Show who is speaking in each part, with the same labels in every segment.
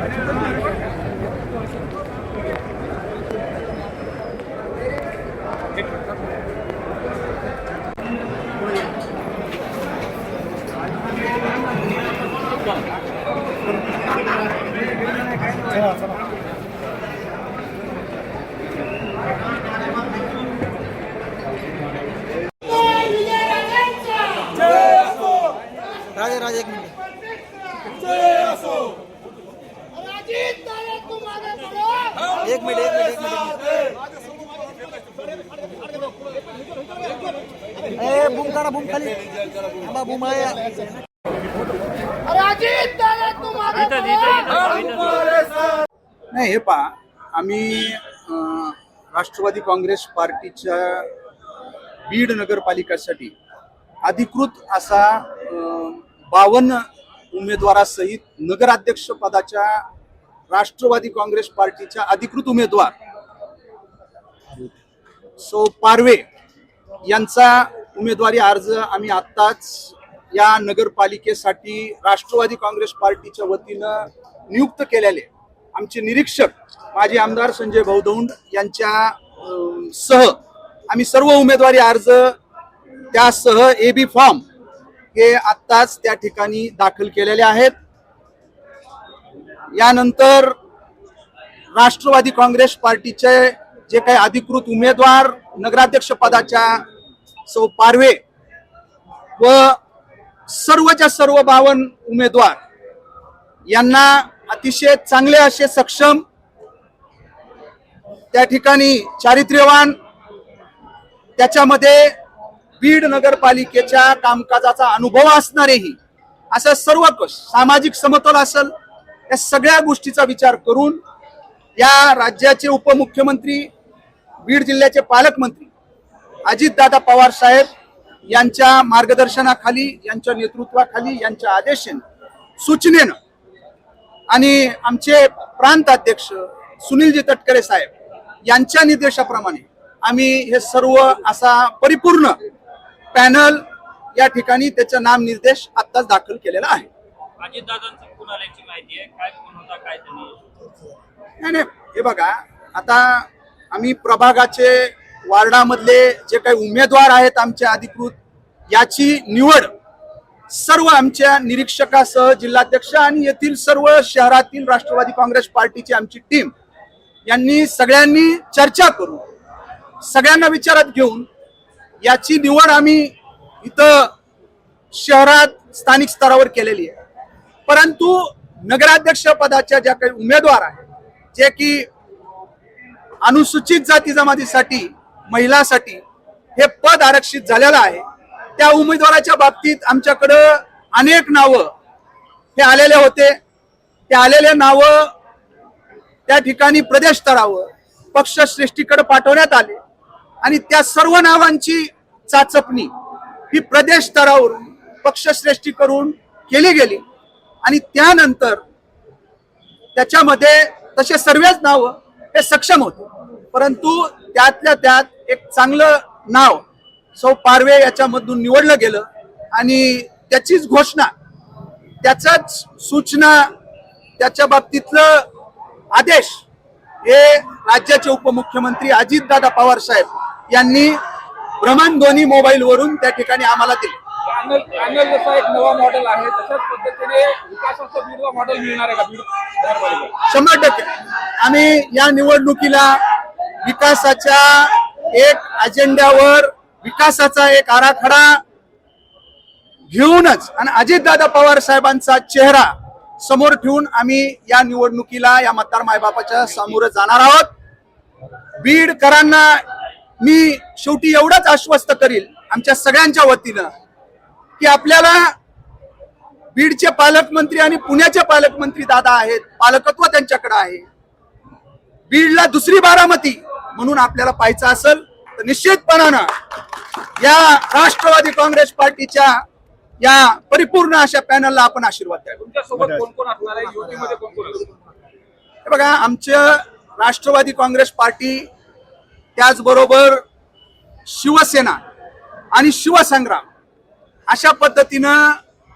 Speaker 1: I do. एक minute एक minute एक मिनिट. ए बूम काढा बूम खाली. थांबा, बूम आहे.
Speaker 2: नाही हे पहा आम्ही राष्ट्रवादी काँग्रेस पार्टीच्या बीड नगरपालिकासाठी अधिकृत असा बावन्न उमेदवारासहित नगराध्यक्ष पदाच्या राष्ट्रवादी काँग्रेस पार्टीच्या अधिकृत उमेदवार. सो पारवे यांचा उमेदवारी अर्ज आम्ही आत्ताच या नगरपालिकेसाठी राष्ट्रवादी काँग्रेस पार्टीच्या वतीनं नियुक्त केलेले. आमचे निरीक्षक माजी आमदार संजय भाऊदौंड यांच्या सह आम्ही सर्व उमेदवारी अर्ज त्यासह ए बी फॉर्म हे आत्ताच त्या ठिकाणी दाखल केलेले आहेत. यानंतर राष्ट्रवादी काँग्रेस पार्टीचे जे काही अधिकृत उमेदवार नगराध्यक्ष पदाच्या सौ पारवे व सर्वच्या सर्व बावन उमेदवार यांना अतिशय चांगले असे सक्षम त्या ठिकाणी चारित्र्यवान त्याच्यामध्ये बीड नगरपालिकेच्या कामकाजाचा अनुभव असणारेही असं सर्व सामाजिक समतोल असेल या सगळ्या गोष्टीचा विचार करून या राज्याचे उपमुख्यमंत्री बीड जिल्ह्याचे पालकमंत्री अजितदादा पवार साहेब यांच्या मार्गदर्शनाखाली यांच्या नेतृत्वाखाली यांच्या आदेशाने सूचनेनं आणि आमचे प्रांत अध्यक्ष सुनीलजी तटकरे साहेब यांच्या निर्देशाप्रमाणे आम्ही हे सर्व असा परिपूर्ण पॅनल या ठिकाणी त्याचा नाम निर्देश आत्ताच दाखल केलेला आहे.
Speaker 3: आल्याची माहिती आहे. काय होता काय
Speaker 2: नाही नाही. हे बघा आता आम्ही प्रभागाचे वार्डामधले जे काही उमेदवार आहेत आमचे अधिकृत याची निवड सर्व आमच्या निरीक्षकासह जिल्हाध्यक्ष आणि येथील सर्व शहरातील राष्ट्रवादी काँग्रेस पार्टीची आमची टीम यांनी सगळ्यांनी चर्चा करून सगळ्यांना विचारात घेऊन याची निवड आम्ही इथं शहरात स्थानिक स्तरावर केलेली आहे. परंतु नगराध्यक्ष पदाच्या ज्या काही उमेदवार आहेत जे की अनुसूचित जाती जमातीसाठी महिलासाठी हे पद आरक्षित झालेलं आहे त्या उमेदवाराच्या बाबतीत आमच्याकडं अनेक नावं हे आलेले होते. ते आलेले नावं त्या ठिकाणी प्रदेश स्तरावर पक्षश्रेष्ठीकडे पाठवण्यात आले. आणि त्या सर्व नावांची चाचपणी ही प्रदेश स्तरावरून पक्षश्रेष्ठी करून केली गेली. आणि त्यानंतर त्याच्यामध्ये तसे सर्वच नाव हे सक्षम होते. परंतु त्यातल्या त्यात एक चांगलं नाव सौ पारवे याच्यामधून निवडलं गेलं आणि त्याचीच घोषणा त्याचाच सूचना त्याच्या बाबतीतलं आदेश हे राज्याचे उपमुख्यमंत्री अजितदादा पवार साहेब यांनी भ्रमणध्वनी मोबाईलवरून त्या ठिकाणी आम्हाला दिले.
Speaker 4: पॅनल पॅनल जसा एक नवा मॉडेल आहे तशाच पद्धतीने विकासाचं बीडवा मॉडेल मिळणार आहे का? बीड नगरपालिका
Speaker 2: शंभर टक्के. आम्ही या निवडणुकीला विकासाच्या एक अजेंड्यावर विकासाचा एक आराखडा घेऊनच आणि अजितदादा पवार साहेबांचा चेहरा समोर ठेवून आम्ही या निवडणुकीला या मतदार मायबापाच्या समोर जाणार आहोत. बीडकरांना मी शेवटी एवढंच आश्वस्त करील आमच्या सगळ्यांच्या वतीनं की आपल्याला बीडचे पालकमंत्री आणि पुण्याचे पालकमंत्री दादा आहेत पालकत्व त्यांच्याकडे आहे. बीडला दुसरी बारामती म्हणून आपल्याला पाहायचं असेल तर निश्चितपणानं या राष्ट्रवादी काँग्रेस पार्टीच्या या परिपूर्ण अशा पॅनलला आपण आशीर्वाद द्यावा? हे बघा आमचं राष्ट्रवादी काँग्रेस पार्टी त्याचबरोबर शिवसेना आणि शिवसंग्राम अशा पद्धतीनं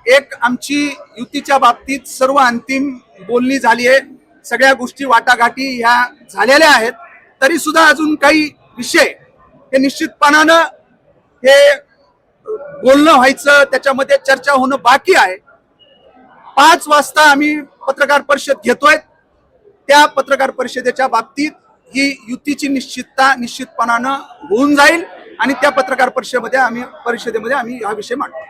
Speaker 2: एक आमची युतीच्या बाबतीत सर्व अंतिम बोलणी झाली आहे. सगळ्या गोष्टी वाटाघाटी ह्या झालेल्या आहेत. तरी सुद्धा अजून काही विषय हे निश्चितपणानं हे बोलणं व्हायचं त्याच्यामध्ये चर्चा होणं बाकी आहे. पाच वाजता आम्ही पत्रकार परिषद घेतोय. त्या पत्रकार परिषदेच्या बाबतीत ही युतीची निश्चितता निश्चितपणानं होऊन जाईल. आणि त्या पत्रकार परिषदेमध्ये आम्ही परिषदेमध्ये आम्ही हा विषय मांडतो.